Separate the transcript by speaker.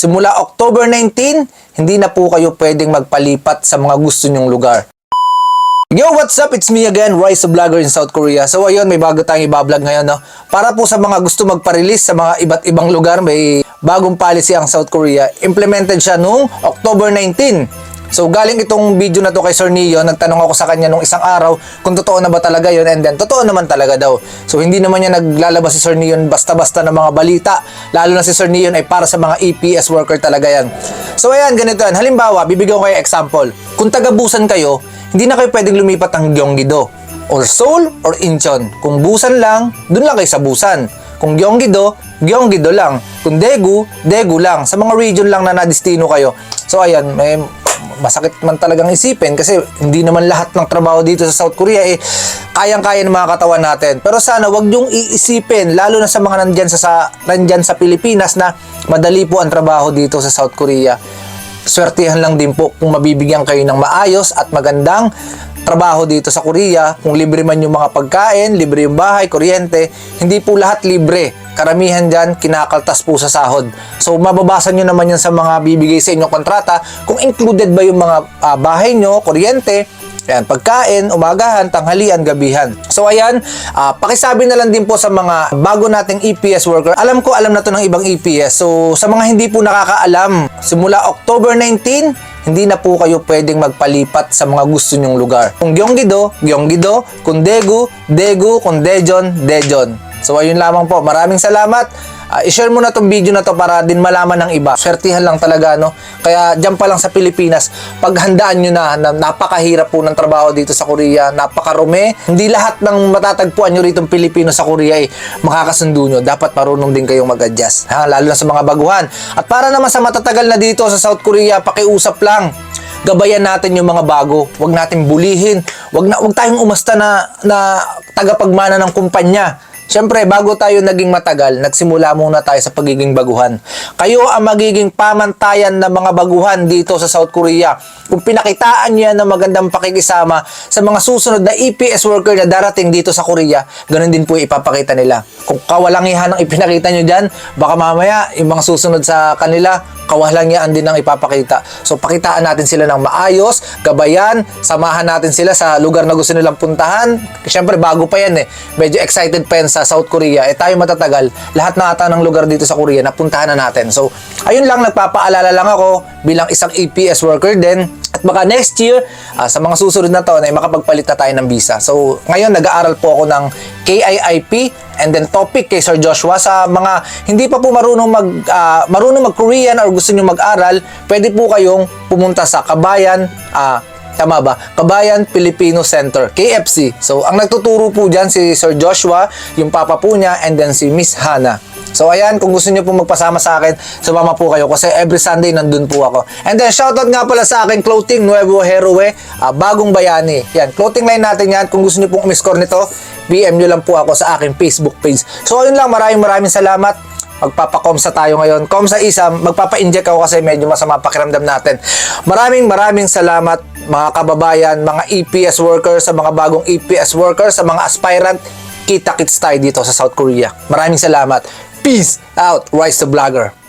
Speaker 1: simula October 19, hindi na po kayo pwedeng magpalipat sa mga gusto nyong lugar. Yo, what's up? It's me again, Rise of Vlogger in South Korea. So ayun, may bago tayong i-vlog ngayon, no? Para po sa mga gusto magpa-release sa mga iba't ibang lugar, may bagong policy ang South Korea. Implemented siya noong October 19. So galing itong video na to kay Sir Neo, nagtanong ako sa kanya nung isang araw kung totoo na ba talaga yun and then totoo naman talaga daw. So hindi naman niya naglalabas si Sir Neo basta-basta ng mga balita, lalo na si Sir Neo ay para sa mga EPS worker talaga yan. So ayan, ganito yan. Halimbawa, bibigyan ko kayo example. Kung taga-busan kayo, hindi na kayo pwedeng lumipat ng Gyeonggi-do or Seoul or Incheon. Kung busan lang, dun lang kayo sa busan. Kung Gyeonggi-do, Gyeonggi-do lang. Kung Daegu, Daegu lang. Sa mga region lang na nadistino kayo. So ayan, may masakit man talagang isipin kasi hindi naman lahat ng trabaho dito sa South Korea eh kayang-kaya ng mga katawan natin. Pero sana wag niyong iisipin lalo na sa mga nandyan sa, sa nandyan sa Pilipinas na madali po ang trabaho dito sa South Korea. Swertihan lang din po kung mabibigyan kayo ng maayos at magandang trabaho dito sa Korea. Kung libre man yung mga pagkain, libre yung bahay, kuryente, hindi po lahat libre. Karamihan dyan, kinakaltas po sa sahod. So, mababasa nyo naman yan sa mga bibigay sa inyong kontrata kung included ba yung mga ah, bahay nyo, kuryente, Ayan, pagkain, umagahan, tanghalian, gabihan. So ayan, ah, pakisabi na lang din po sa mga bago nating EPS worker. Alam ko, alam na to ng ibang EPS. So sa mga hindi po nakakaalam, simula October 19, hindi na po kayo pwedeng magpalipat sa mga gusto nyong lugar. Kung Gyeonggi-do, Gyeonggi-do. Kung Daegu, Daegu. Kung Daejeon, Daejeon. So ayun lamang po. Maraming salamat. Ah, i-share mo na tong video na to para din malaman ng iba. Swertihan lang talaga, no? Kaya dyan pa lang sa Pilipinas, paghandaan nyo na, na napakahirap po ng trabaho dito sa Korea, napakarumi. Hindi lahat ng matatagpuan nyo rito Pilipino sa Korea ay makakasundo nyo. Dapat marunong din kayong mag-adjust. Ha? Lalo na sa mga baguhan. At para naman sa matatagal na dito sa South Korea, pakiusap lang gabayan natin yung mga bago. Huwag natin bulihin. Huwag na huwag tayong umasta na na tagapagmana ng kumpanya. Siyempre, bago tayo naging matagal, nagsimula muna tayo sa pagiging baguhan. Kayo ang magiging pamantayan ng mga baguhan dito sa South Korea. Kung pinakitaan niyo yan ng magandang pakikisama sa mga susunod na EPS worker na darating dito sa Korea, ganun din po ipapakita nila. Kung kawalangihan ang ipinakita nyo dyan, baka mamaya yung mga susunod sa kanila, kawalangian din ang ipapakita. So pakitaan natin sila ng maayos, gabayan, samahan natin sila sa lugar na gusto nilang puntahan. Siyempre bago pa yan eh. Medyo excited pa yan sa South Korea. Eh tayo matatagal, lahat na ata ng lugar dito sa Korea napuntahan na natin. So ayun lang, nagpapaalala lang ako bilang isang EPS worker din at baka next year, ah, sa mga susunod na taon ay makapagpalit na tayo ng visa. So, ngayon nag-aaral po ako ng KIIP and then topic kay Sir Joshua sa mga hindi pa po marunong mag ah, marunong mag-Korean or gusto niyo mag-aral, pwede po kayong pumunta sa Kabayan ah, Tama ba? Kabayan Filipino Center, KFC. So, ang nagtuturo po dyan si Sir Joshua, yung papa po niya, and then si Miss Hannah. So ayan, kung gusto niyo po magpasama sa akin, sumama po kayo kasi every Sunday nandun po ako. And then shoutout nga pala sa akin clothing Nuevo Heroe, ah, bagong bayani. Yan, clothing line natin yan. Kung gusto niyo pong umiscore nito, PM niyo lang po ako sa aking Facebook page. So ayun lang, maraming maraming salamat magpapakomsa tayo ngayon. Komsa isa, magpapa-inject ako kasi medyo masama pakiramdam natin. Maraming maraming salamat mga kababayan, mga EPS workers, sa mga bagong EPS workers, sa mga aspirant, kita-kits tayo dito sa South Korea. Maraming salamat. Peace out, Rise the Vlogger.